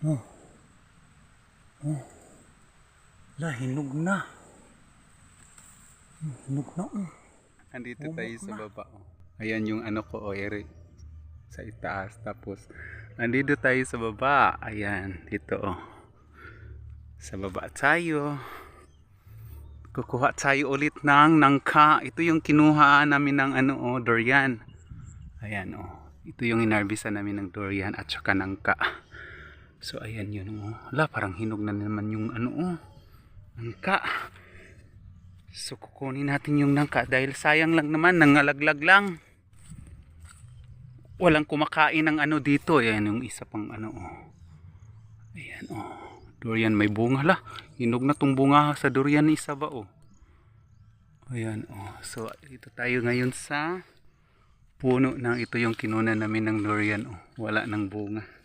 Oh. Oh. La, hinog na. Hmm, Hinog na. oh. Andito Humok tayo sa na. baba. oh. Ayan yung ano ko, oh, ere. Sa itaas. Tapos, andito tayo sa baba. Ayan, dito oh. Sa baba tayo. Kukuha tayo ulit ng nangka. Ito yung kinuha namin ng ano oh, durian. Ayan oh. Ito yung inarbisan namin ng durian at saka nangka. So ayan yun oh. Hala, parang hinog na naman yung ano oh. Nangka. So kukunin natin yung nangka dahil sayang lang naman, nangalaglag lang. Walang kumakain ng ano dito. Ayan yung isa pang ano oh. Ayan oh. Durian may bunga la. Hinog na tong bunga sa durian isa ba oh. Ayan oh. So ito tayo ngayon sa puno ng ito yung kinuna namin ng durian oh. Wala ng bunga.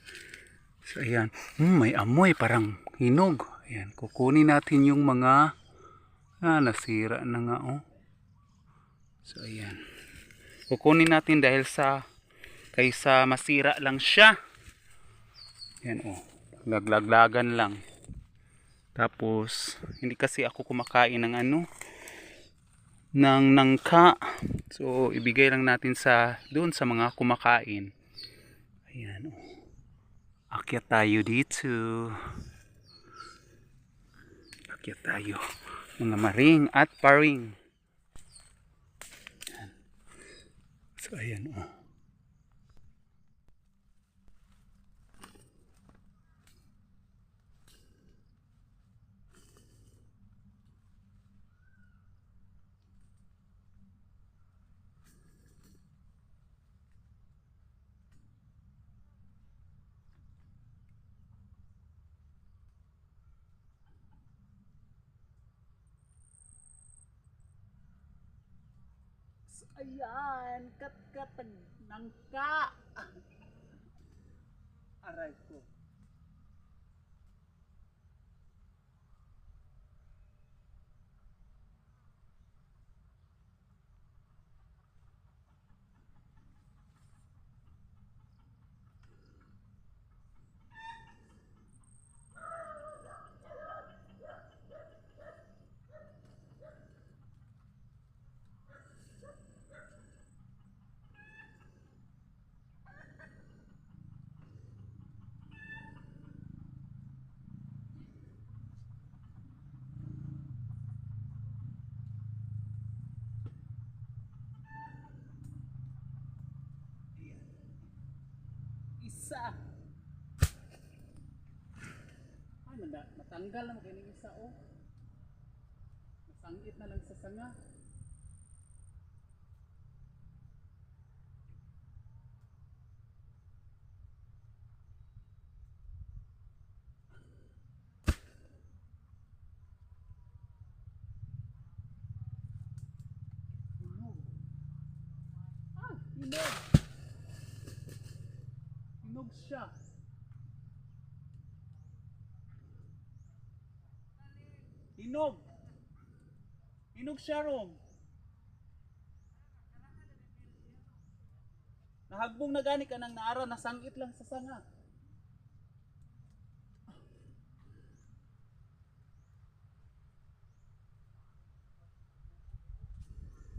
So ayan. Hmm, may amoy parang hinog. Ayan. Kukunin natin yung mga ah, nasira na nga oh. So ayan. Kukunin natin dahil sa kaysa masira lang siya. Ayan oh. Laglaglagan lang. Tapos hindi kasi ako kumakain ng ano ng nangka. So ibigay lang natin sa doon sa mga kumakain. Ayan oh. Akyat tayo dito. Akyat tayo. Mga maring at paring. So ayan oh. Ayan, kat-katag nangka. Aray ko. Isa. Ay, nanda, natanggal na kayo isa oh. Nasangit na lang sa sanga. Hinog. Ah, hinog. Hinog siya. Hinog. Hinog siya rom. Nahagbong na gani ka ng naara, nasangit lang sa sanga.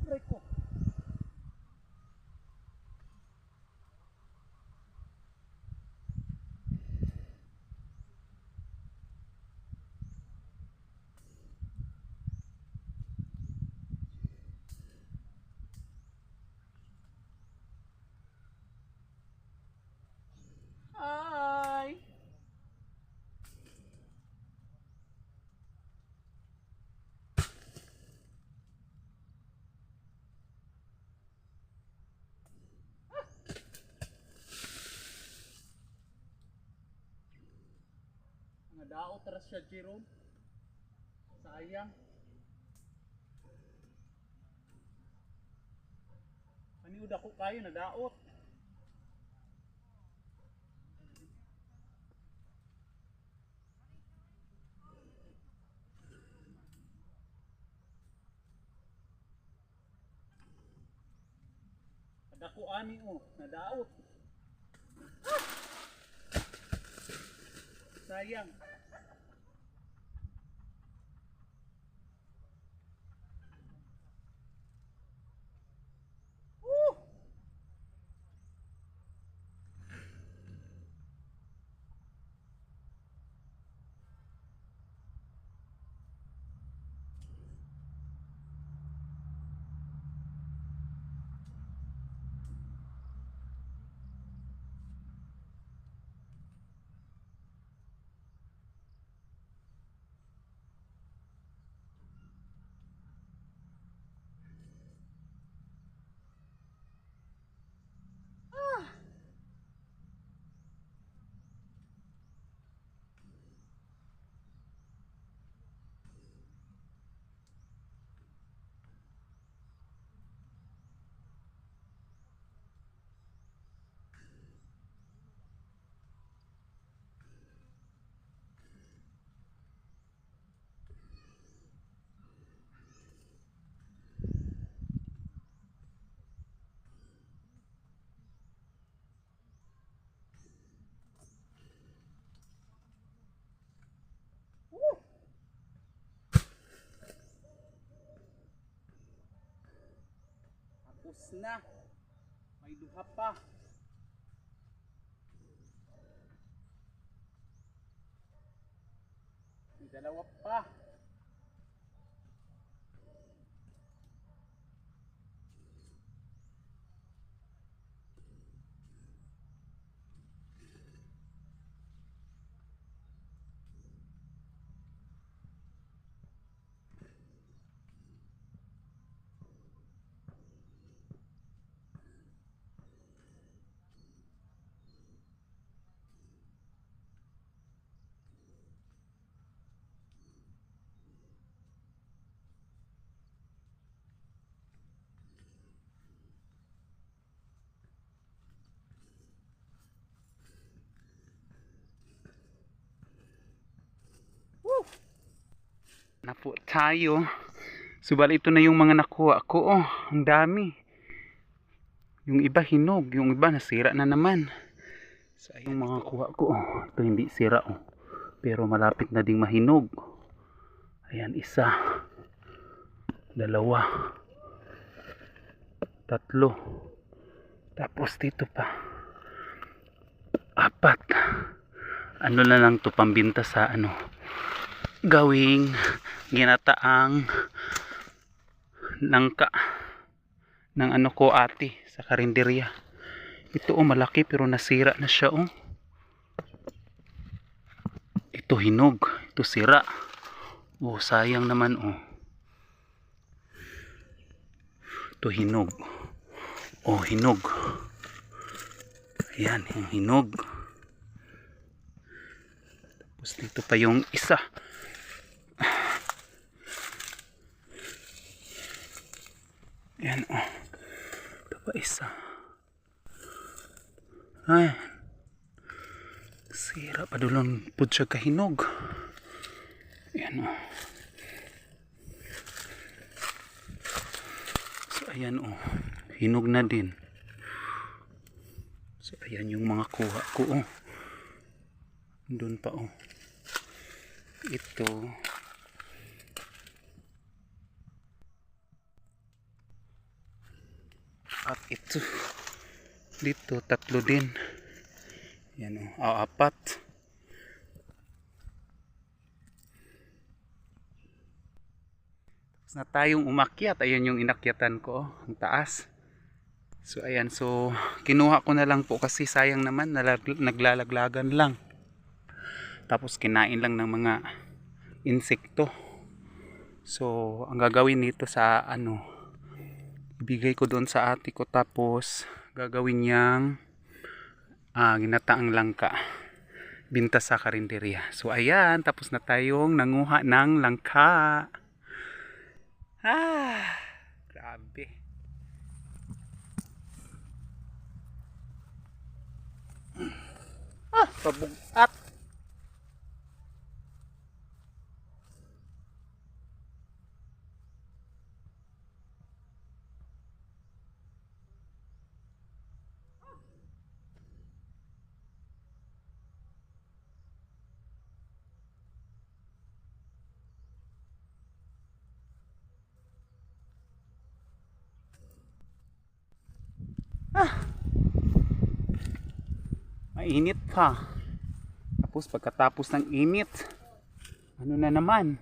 Aray ko. Hi! Mga daot tara siya, Jerome. Sayang. Aniud ako kayo na daot. Dako ani oh, nadaot. sayang. Tapos na. May duha pa. May dalawa pa. Na po tayo. Subal ito na yung mga nakuha ko. Oh, ang dami. Yung iba hinog, yung iba nasira na naman. So, yung mga kuha ko, oh, ito hindi sira. Oh. Pero malapit na ding mahinog. Ayan, isa. Dalawa. Tatlo. Tapos dito pa. Apat. Ano na lang to pambinta sa ano gawing ginataang nangka ng ano ko ate sa karinderya. Ito oh malaki pero nasira na siya oh. Ito hinog. Ito sira. Oh sayang naman oh. Ito hinog. Oh hinog. Ayan yung hinog. Tapos dito pa yung isa Yan oh. Ito pa isa. Ay. Sira pa dulon pud siya kahinog. Yan oh. So ayan oh. Hinog na din. So ayan yung mga kuha ko oh. Doon pa oh. Ito. At ito. Dito, tatlo din. Yan o. Oh, apat. Tapos na tayong umakyat. Ayan yung inakyatan ko. oh, Ang taas. So, ayan. So, kinuha ko na lang po kasi sayang naman. Naglalaglagan lang. Tapos, kinain lang ng mga insekto. So, ang gagawin nito sa ano, ibigay ko doon sa ate ko tapos gagawin niyang ah, ginataang langka. Binta sa karinderya so ayan tapos na tayong nanguha ng langka. Ah grabe. Ah pabugat Ah. Mainit pa. Tapos pagkatapos ng init, ano na naman?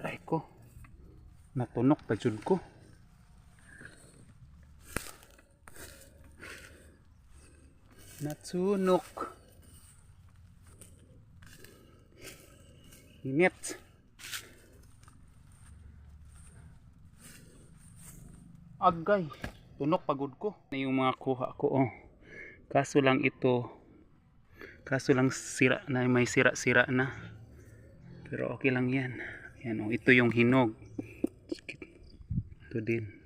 Aray ko. Natunok pa jud ko. Natsunok. Init. Agay. Tunok pagod ko. Na yung mga kuha ko. Oh. Kaso lang ito. Kaso lang sira na may sira-sira na. Pero okay lang yan. Yan oh. Ito yung hinog. Ito din.